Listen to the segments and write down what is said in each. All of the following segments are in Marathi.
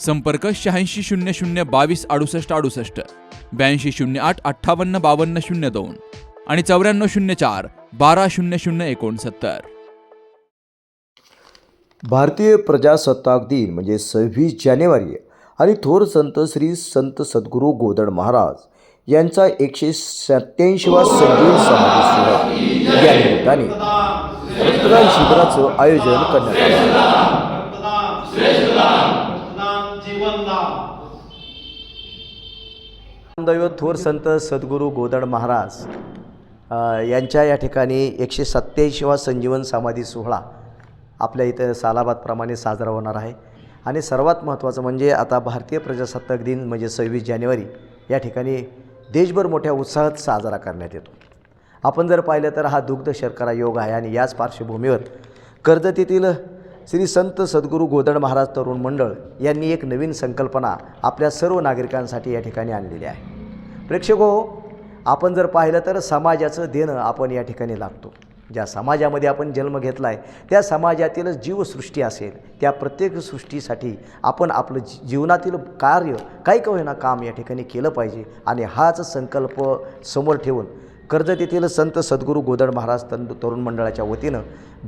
संपर्क शहाऐंशी शून्य शून्य बावीस अडुसष्ट अडुसष्ट ब्याऐंशी शून्य आठ अठ्ठावन्न बावन्न शून्य दोन आणि चौऱ्याण्णव शून्य चार बारा शून्य शून्य एकोणसत्तर. भारतीय प्रजासत्ताक दिन म्हणजे सव्वीस जानेवारी आणि थोर संत श्री संत सद्गुरू गोदड महाराज यांचा एकशे सत्याऐंशीवा समाधी सोहळा. या निमित्ताने रक्तदान शिबिराचं आयोजन करण्यात आलं. दैवत थोर संत सद्गुरू गोदड महाराज यांच्या या ठिकाणी एकशे सत्त्याऐंशीवा संजीवन समाधी सोहळा आपल्या इथं सालाबादप्रमाणे साजरा होणार आहे. आणि सर्वात महत्त्वाचं म्हणजे आता भारतीय प्रजासत्ताक दिन म्हणजे सव्वीस जानेवारी या ठिकाणी देशभर मोठ्या उत्साहात साजरा करण्यात येतो. आपण जर पाहिलं तर हा दुग्ध शर्करा योग आहे आणि याच पार्श्वभूमीवर कर्जत येथील श्री संत सद्गुरू गोदड महाराज तरुण मंडळ यांनी एक नवीन संकल्पना आपल्या सर्व नागरिकांसाठी या ठिकाणी आणलेली आहे. प्रेक्षक हो आपण जर पाहिलं तर समाजाचं देणं आपण या ठिकाणी लागतो. ज्या समाजामध्ये आपण जन्म घेतला आहे त्या समाजातील जीवसृष्टी असेल त्या प्रत्येक सृष्टीसाठी आपण आपलं जी- जीवनातील कार्य काही का होईना काम या ठिकाणी केलं पाहिजे. आणि हाच संकल्प समोर ठेवून कर्जत येथील संत सद्गुरू गोदड महाराज तन तरुण मंडळाच्या वतीनं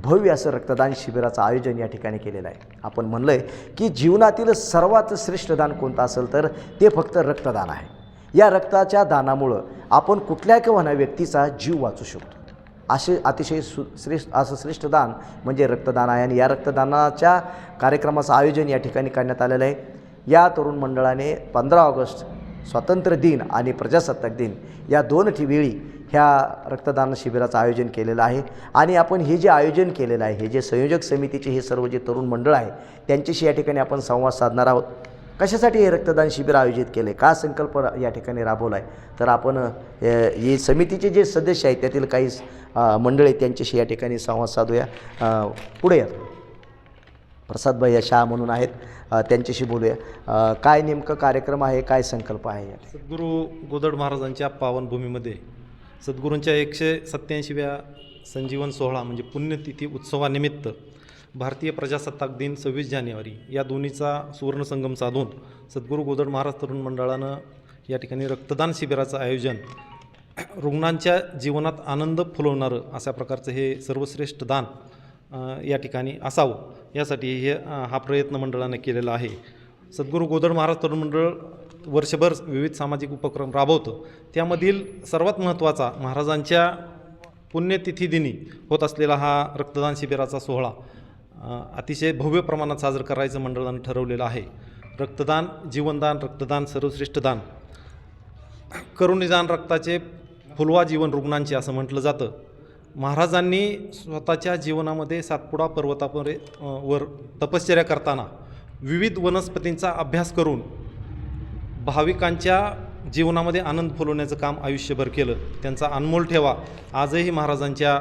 भव्य असं रक्तदान शिबिराचं आयोजन या ठिकाणी केलेलं आहे. आपण म्हणलं आहे की जीवनातील सर्वात श्रेष्ठ दान कोणतं असेल तर ते फक्त रक्तदान आहे. या रक्ताच्या दानामुळं आपण कुठल्या किंवा व्यक्तीचा जीव वाचू शकतो. असे अतिशय सु श्रेष्ठ असं श्रेष्ठ दान म्हणजे रक्तदान आहे. आणि या रक्तदानाच्या कार्यक्रमाचं आयोजन या ठिकाणी करण्यात आलेलं आहे. या तरुण मंडळाने पंधरा ऑगस्ट स्वातंत्र्य दिन आणि प्रजासत्ताक दिन या दोन वेळी ह्या रक्तदान शिबिराचं आयोजन केलेलं आहे. आणि आपण हे जे आयोजन केलेलं आहे हे जे संयोजक समितीचे हे सर्व जे तरुण मंडळ आहे त्यांच्याशी या ठिकाणी आपण संवाद साधणार आहोत. कशासाठी हे रक्तदान शिबिर आयोजित केले का संकल्प या ठिकाणी राबवला आहे तर आपण हे समितीचे जे सदस्य आहेत त्यातील काही मंडळी त्यांच्याशी या ठिकाणी संवाद साधूया. पुढे या. प्रसादभाई शाह म्हणून आहेत. त्यांच्याशी बोलूया. काय नेमकं कार्यक्रम आहे? काय संकल्प आहे सद्गुरू गोदड महाराजांच्या पावनभूमीमध्ये सद्गुरूंच्या एकशे सत्याऐंशीव्या संजीवन सोहळा म्हणजे पुण्यतिथी उत्सवानिमित्त भारतीय प्रजासत्ताक दिन सव्वीस जानेवारी या दोन्हीचा सुवर्णसंगम साधून सद्गुरू गोदड महाराज तरुण मंडळानं या ठिकाणी रक्तदान शिबिराचं आयोजन रुग्णांच्या जीवनात आनंद फुलवणारं अशा प्रकारचं हे सर्वश्रेष्ठ दान या ठिकाणी असावं. यासाठी हे हा प्रयत्न मंडळानं केलेला आहे. सद्गुरू गोदड महाराज तरुण मंडळ वर्षभर विविध सामाजिक उपक्रम राबवतं. त्यामधील सर्वात महत्त्वाचा महाराजांच्या पुण्यतिथीदिनी होत असलेला हा रक्तदान शिबिराचा सोहळा अतिशय भव्य प्रमाणात साजरं करायचं मंडळानं ठरवलेलं आहे. रक्तदान जीवनदान रक्तदान सर्वश्रेष्ठ दान. रक्ताचे फुलवा जीवन रुग्णांचे असं म्हटलं जातं. महाराजांनी स्वतःच्या जीवनामध्ये सातपुडा पर्वतापरे वर तपश्चर्या करताना विविध वनस्पतींचा अभ्यास करून भाविकांच्या जीवनामध्ये आनंद फुलवण्याचं काम आयुष्यभर केलं. त्यांचा अनमोल ठेवा. आजही महाराजांच्या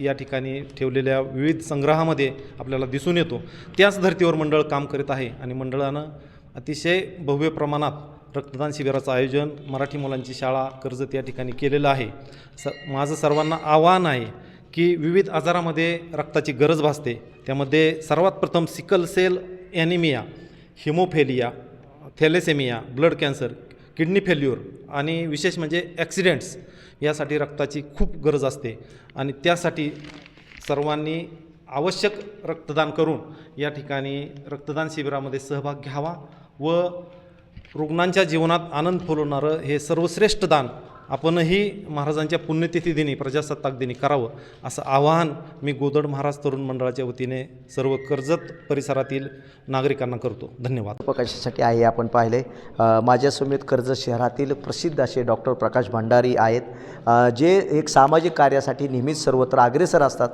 या ठिकाणी ठेवलेल्या विविध संग्रहामध्ये आपल्याला दिसून येतो. त्याच धर्तीवर मंडळ काम करीत आहे आणि मंडळानं अतिशय भव्य प्रमाणात रक्तदान शिबिराचं आयोजन मराठी मुलांची शाळा कर्जत या ठिकाणी केलेलं आहे. स माझं सर्वांना आव्हान आहे की विविध आजारामध्ये रक्ताची गरज भासते. त्यामध्ये सर्वात प्रथम sickle cell anaemia haemophilia thalassaemia blood cancer kidney failure आणि विशेष म्हणजे ॲक्सिडेंट्स यासाठी रक्ताची खूप गरज असते आणि त्यासाठी सर्वांनी आवश्यक रक्तदान करून या ठिकाणी रक्तदान शिबिरामध्ये सहभाग घ्यावा व रुग्णांच्या जीवनात आनंद फुलवणारं हे सर्वश्रेष्ठ दान आपणही महाराजांच्या पुण्यतिथी दिनी प्रजासत्ताक दिनी करावं असं आवाहन मी गोदड महाराज तरुण मंडळाच्या वतीने सर्व कर्जत परिसरातील नागरिकांना करतो. धन्यवाद. प्रकाशासाठी आहे आपण पाहिले. माझ्यासमेत कर्जत शहरातील प्रसिद्ध असे डॉक्टर प्रकाश भंडारी आहेत. जे एक सामाजिक कार्यासाठी नेहमीच सर्वत्र अग्रेसर असतात.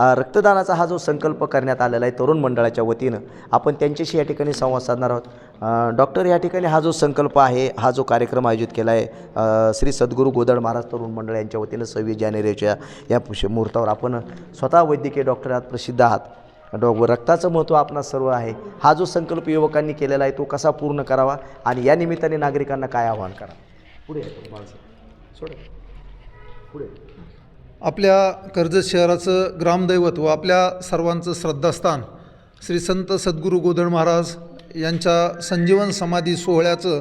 रक्तदानाचा हा जो संकल्प करण्यात आलेला आहे तरुण मंडळाच्या वतीनं आपण त्यांच्याशी या ठिकाणी संवाद साधणार आहोत. डॉक्टर या ठिकाणी हा जो संकल्प आहे हा जो कार्यक्रम आयोजित केला आहे श्री सद्गुरू गोदड महाराज तरुण मंडळ यांच्या वतीनं सव्वीस जानेवारीच्या या मुहूर्तावर आपण स्वतः वैद्यकीय डॉक्टर आहात प्रसिद्ध आहात. डॉ रक्ताचं महत्त्व आपणा सर्व आहे. हा जो संकल्प युवकांनी केलेला आहे तो कसा पूर्ण करावा आणि या निमित्ताने नागरिकांना काय आवाहन करा पुढे आहे पुढे. आपल्या कर्जत शहराचं ग्रामदैवत व आपल्या सर्वांचं श्रद्धास्थान श्री संत सद्गुरू गोधड महाराज यांच्या संजीवन समाधी सोहळ्याचं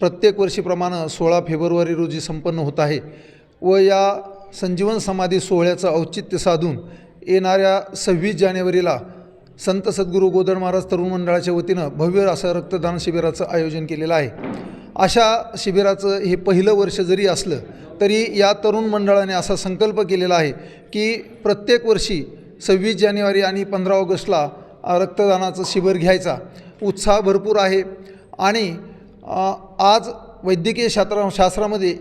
प्रत्येक वर्षीप्रमाणे सोळा फेब्रुवारी रोजी संपन्न होत आहे व या संजीवन समाधी सोहळ्याचं औचित्य साधून येणाऱ्या सव्वीस जानेवारीला संत सद्गुरू गोधड महाराज तरुण मंडळाच्या वतीनं भव्य असं रक्तदान शिबिराचं आयोजन केलेलं आहे. अशा शिबिराचं हे पहिलं वर्ष जरी असलं तरी या तरुण मंडळाने असा संकल्प केलेला आहे की प्रत्येक वर्षी सव्वीस जानेवारी आणि पंधरा ऑगस्टला रक्तदानाचं शिबिर घ्यायचा. उत्साह भरपूर आहे आणि आज वैद्यकीय शास्त्र शास्त्रामध्ये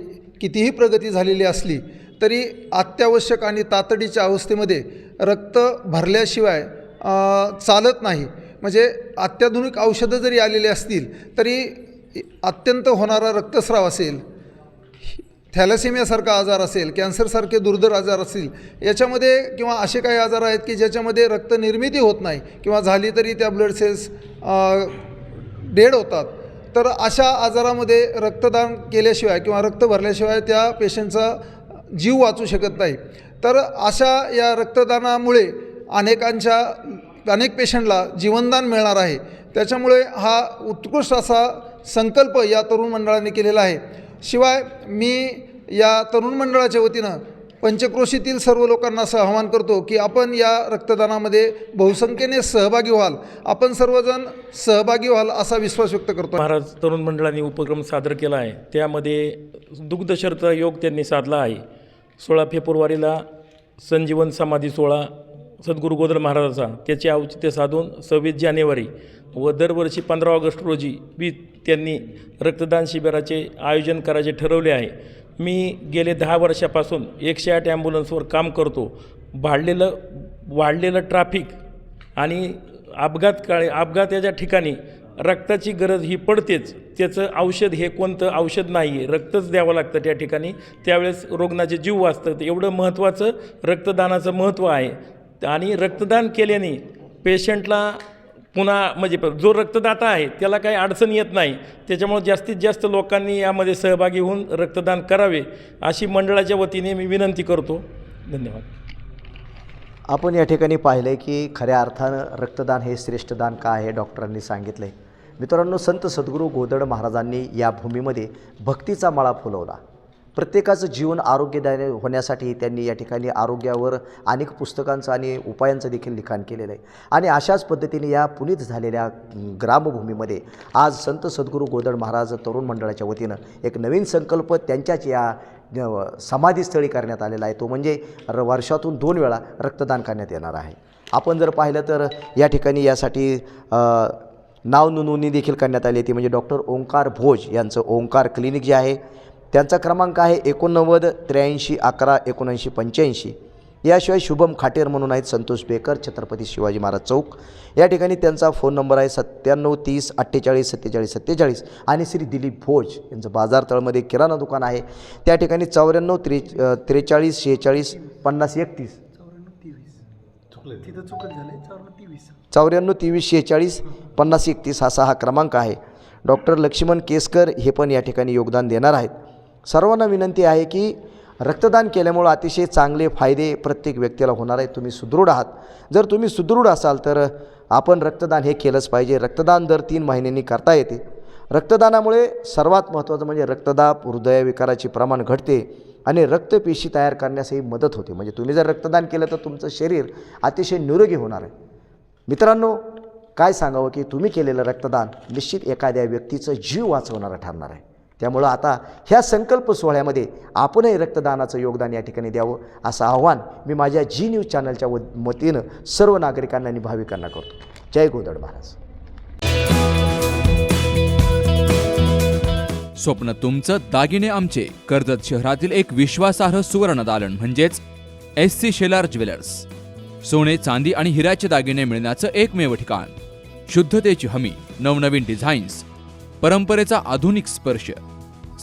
कितीही प्रगती झालेली असली तरी अत्यावश्यक आणि तातडीच्या अवस्थेमध्ये रक्त भरल्याशिवाय चालत नाही. म्हणजे अत्याधुनिक औषधं जरी आलेली असतील तरी अत्यंत होणारा रक्तस्राव असेल थॅलेसेमियासारखा आजार असेल कॅन्सरसारखे दुर्धर आजार असतील याच्यामध्ये किंवा असे काही आजार आहेत की ज्याच्यामध्ये रक्तनिर्मिती होत नाही किंवा झाली तरी त्या ब्लड सेल्स डेड होतात. तर अशा आजारामध्ये रक्तदान केल्याशिवाय किंवा रक्त भरल्याशिवाय त्या पेशंटचा जीव वाचू शकत नाही. तर अशा या रक्तदानामुळे अनेकांच्या अनेक पेशंटला जीवनदान मिळणार आहे. त्याच्यामुळे हा उत्कृष्ट असा संकल्प या तरुण मंडळाने केलेला आहे. शिवाय मी या तरुण मंडळाच्या वतीनं पंचक्रोशीतील सर्व लोकांना असं आवाहन करतो की आपण या रक्तदानामध्ये बहुसंख्येने सहभागी व्हाल. आपण सर्वजण सहभागी व्हाल असा विश्वास व्यक्त करतो. महाराज तरुण मंडळाने उपक्रम सादर केला आहे. त्यामध्ये दुग्धशर्त योग त्यांनी साधला आहे. सोळा फेब्रुवारीला संजीवन समाधी सोहळा सद्गुरू गोदर महाराजाचा त्याचे औचित्य साधून सव्वीस जानेवारी व दरवर्षी पंधरा ऑगस्ट रोजी बी त्यांनी रक्तदान शिबिराचे आयोजन करायचे ठरवले आहे. मी गेले दहा वर्षापासून एकशे आठ ॲम्ब्युलन्सवर काम करतो. वाढलेलं वाढलेलं ट्रॅफिक आणि अपघात काळी अपघाताच्या ठिकाणी रक्ताची गरज ही पडतेच. त्याचं औषध हे कोणतं औषध नाही आहे रक्तच द्यावं लागतं त्या ठिकाणी. त्यावेळेस रुग्णाचे जीव वाचतात. एवढं महत्त्वाचं रक्तदानाचं महत्त्व आहे. आणि रक्तदान केल्याने पेशंटला पुन्हा म्हणजे जो रक्तदाता आहे त्याला काही अडचण येत नाही. त्याच्यामुळे जास्तीत जास्त लोकांनी यामध्ये सहभागी होऊन रक्तदान करावे अशी मंडळाच्या वतीने मी विनंती करतो. धन्यवाद. आपण या ठिकाणी पाहिलं आहे की खऱ्या अर्थानं रक्तदान हे श्रेष्ठ दान का आहे डॉक्टरांनी सांगितलं आहे मित्रांनो संत सद्गुरू गोदड महाराजांनी या भूमीमध्ये भक्तीचा मळा फुलवला. प्रत्येकाचं जीवन आरोग्यदायी होण्यासाठी त्यांनी या ठिकाणी आरोग्यावर अनेक पुस्तकांचं आणि उपायांचं देखील लिखाण केलेलं आहे. आणि अशाच पद्धतीने या पुनीत झालेल्या ग्रामभूमीमध्ये आज संत सद्गुरू गोदड महाराज तरुण मंडळाच्या वतीनं एक नवीन संकल्प त्यांच्याच या समाधीस्थळी करण्यात आलेला आहे. तो म्हणजे र वर्षातून दोन वेळा रक्तदान करण्यात येणार आहे. आपण जर पाहिलं तर या ठिकाणी यासाठी नाव नोंदणी देखील करण्यात आली ती म्हणजे डॉक्टर ओंकार भोज यांचं ओंकार क्लिनिक जे आहे त्यांचा क्रमांक आहे एकोणनव्वद त्र्याऐंशी अकरा एकोणऐंशी पंच्याऐंशी. याशिवाय शुभम खाटेर म्हणून आहेत संतोष बेकर छत्रपती शिवाजी महाराज चौक. या ठिकाणी त्यांचा फोन नंबर आहे सत्त्याण्णव तीस अठ्ठेचाळीस सत्तेचाळीस सत्तेचाळीस आणि श्री दिलीप भोज यांचं बाजारतळमध्ये किराणा दुकान आहे. त्या ठिकाणी चौऱ्याण्णव त्रे त्रेचाळीस शेहेचाळीस पन्नास एकतीस. चौऱ्याण्णव तेवीस शेहेचाळीस पन्नास एकतीस असा हा क्रमांक आहे. डॉक्टर लक्ष्मण केसकर हे पण या ठिकाणी योगदान देणार आहेत. सर्वांना विनंती आहे की रक्तदान केल्यामुळं अतिशय चांगले फायदे प्रत्येक व्यक्तीला होणार आहेत. तुम्ही सुदृढ आहात. जर तुम्ही सुदृढ असाल तर आपण रक्तदान हे केलंच पाहिजे. रक्तदान दर तीन महिन्यांनी करता येते. रक्तदानामुळे सर्वात महत्त्वाचं म्हणजे रक्तदाब हृदयविकाराचे प्रमाण घटते आणि रक्तपेशी तयार करण्यासही मदत होते. म्हणजे तुम्ही जर रक्तदान केलं तर तुमचं शरीर अतिशय निरोगी होणार आहे. मित्रांनो काय सांगावं की तुम्ही केलेलं रक्तदान निश्चित एखाद्या व्यक्तीचं जीव वाचवणारं ठरणार आहे. त्यामुळं आता ह्या संकल्प सोहळ्यामध्ये आपणही रक्तदानाचं योगदान या ठिकाणी द्यावं असं आव्हान मी माझ्या जी न्यूज चॅनलच्या व- वतीनं सर्व नागरिकांना आणि भाविकांना करतो. जय गोदड महाराज. स्वप्न तुमचं दागिने आमचे. कर्जत शहरातील एक विश्वासार्ह सुवर्ण दालन म्हणजेच एस सी शेलार ज्वेलर्स सोने चांदी आणि हिऱ्याचे दागिने मिळण्याचं एकमेव ठिकाण. शुद्धतेची हमी नवनवीन डिझाईन्स परंपरेचा आधुनिक स्पर्श.